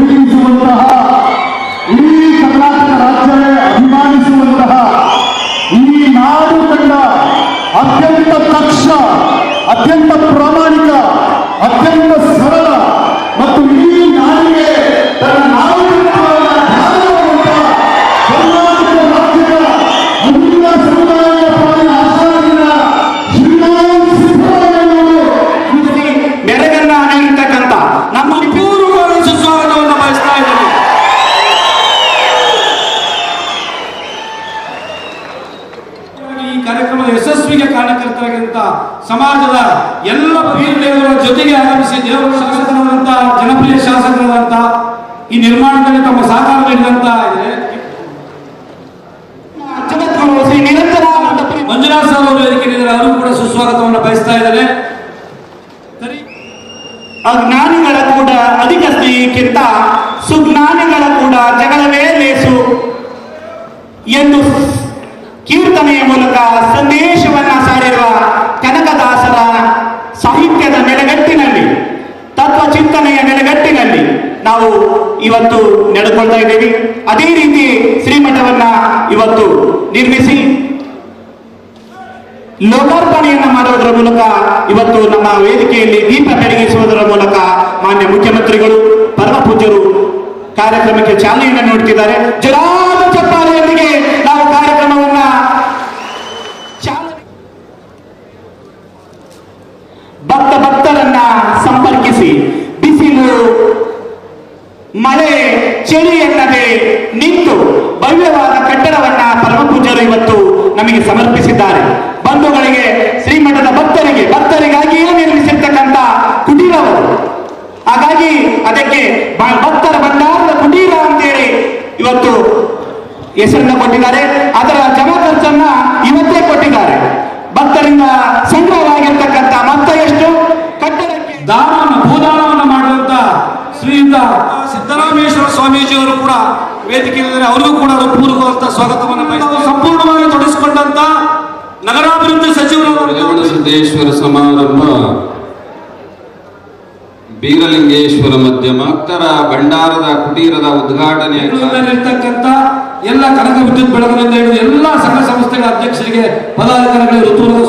ಬೀಳಿಸುವಂತಹ ಇಡೀ ಕರ್ನಾಟಕ ರಾಜ್ಯವೇ ಅಭಿಮಾನಿಸುವಂತಹ ಈ ನಾಡು ಕಂಡ ಅತ್ಯಂತ ತಕ್ಷ ಅತ್ಯಂತ ಪ್ರಮಾಣ ಸಮಾಜದ ಎಲ್ಲ ಬೀರ್ದೇವರ ಜೊತೆಗೆ ಆಗಮಿಸಿ ದೇವರ ಶಾಸಕರಾದಂತಹ ಜನಪ್ರಿಯ ಶಾಸಕರಾದಂತಹ ಈ ನಿರ್ಮಾಣದಲ್ಲಿ ತಮ್ಮ ಸಹಕಾರ ನೀಡಿದಂತ ಇದೆ ಮಂಜುನಾಥ್ ಸರ್ ಅವರು ವೇದಿಕೆ ನೀಡಿದರೆ ಅವರು ಕೂಡ ಸುಸ್ವಾಗತವನ್ನು ಬಯಸ್ತಾ ಇದ್ದಾರೆ. ಅಜ್ಞಾನಿಗಳ ಕೂಡ ಅಧಿಕ ಸ್ನೇಹಕ್ಕಿಂತ ಸುಜ್ಞಾನಿಗಳ ಕೂಡ ಜಗಳವೇ ನಾವು ಇವತ್ತು ನಡೆದುಕೊಳ್ತಾ ಇದ್ದೇವೆ. ಅದೇ ರೀತಿ ಶ್ರೀಮಠವನ್ನ ಇವತ್ತು ನಿರ್ಮಿಸಿ ಲೋಕಾರ್ಪಣೆಯನ್ನ ಮಾಡೋದರ ಮೂಲಕ ಇವತ್ತು ನಮ್ಮ ವೇದಿಕೆಯಲ್ಲಿ ದೀಪ ಬೆಳಗಿಸುವುದರ ಮೂಲಕ ಮಾನ್ಯ ಮುಖ್ಯಮಂತ್ರಿಗಳು, ಪರಮ ಪೂಜ್ಯರು ಕಾರ್ಯಕ್ರಮಕ್ಕೆ ಚಾಲನೆಯನ್ನು ನೀಡುತ್ತಿದ್ದಾರೆ. ಜಲಾದ ಚಪ್ಪಾಲೆಯೊಂದಿಗೆ ನಾವು ಕಾರ್ಯಕ್ರಮವನ್ನ ಭಕ್ತ ಭಕ್ತರನ್ನ ಸಂಪರ್ಕಿಸಿ. ಚಳಿ ಎನ್ನದೆ ನಿಂತು ಭವ್ಯವಾದ ಕಟ್ಟಡವನ್ನ ಪರಮ ಪೂಜ್ಯರು ಇವತ್ತು ನಮಗೆ ಸಮರ್ಪಿಸಿದ್ದಾರೆ. ಬಂಧುಗಳಿಗೆ, ಶ್ರೀಮಠದ ಭಕ್ತರಿಗೆ ಭಕ್ತರಿಗಾಗಿಯೇ ನಿರ್ಮಿಸಿರ್ತಕ್ಕಂಥ ಕುಟೀರವರು ಹಾಗಾಗಿ ಅದಕ್ಕೆ ಭಕ್ತರ ಭಂಡಾರದ ಕುಟೀರ ಅಂತೇಳಿ ಇವತ್ತು ಹೆಸರನ್ನ ಕೊಟ್ಟಿದ್ದಾರೆ. ಅದರ ಜಮಾ ಖರ್ಚನ್ನ ಶ್ರೀಯುತ ಸಿದ್ದರಾಮೇಶ್ವರ ಸ್ವಾಮೀಜಿಯವರು ಕೂಡ ವೇದಿಕೆಯಲ್ಲಿ ಅವರಿಗೂ ಕೂಡ ಪೂರ್ವಂತ ಸ್ವಾಗತವನ್ನು ಬಯಸ್ತಾರೆ ಸಂಪೂರ್ಣವಾಗಿ ತೊಡಗಿಸಿಕೊಂಡಂತ ನಗರಾಭಿವೃದ್ಧಿ ಸಚಿವರು ಸಿದ್ದೇಶ್ವರ ಸಮಾರಂಭ ಬೀರಲಿಂಗೇಶ್ವರ ಮಧ್ಯಮ ಅಕ್ತರ ಭಂಡಾರದ ಕುಟೀರದ ಉದ್ಘಾಟನೆ ಇರ್ತಕ್ಕಂಥ ಎಲ್ಲ ಕನಕ ವಿದ್ಯುತ್ ಬೆಳಗಿನಿಂದ ಹಿಡಿದು ಎಲ್ಲ ಸಂಘ ಸಂಸ್ಥೆಗಳ ಅಧ್ಯಕ್ಷರಿಗೆ ಪದಾಧಿಕಾರಿಗಳಿಗೆ ಋತುಪೂರ್ವಕ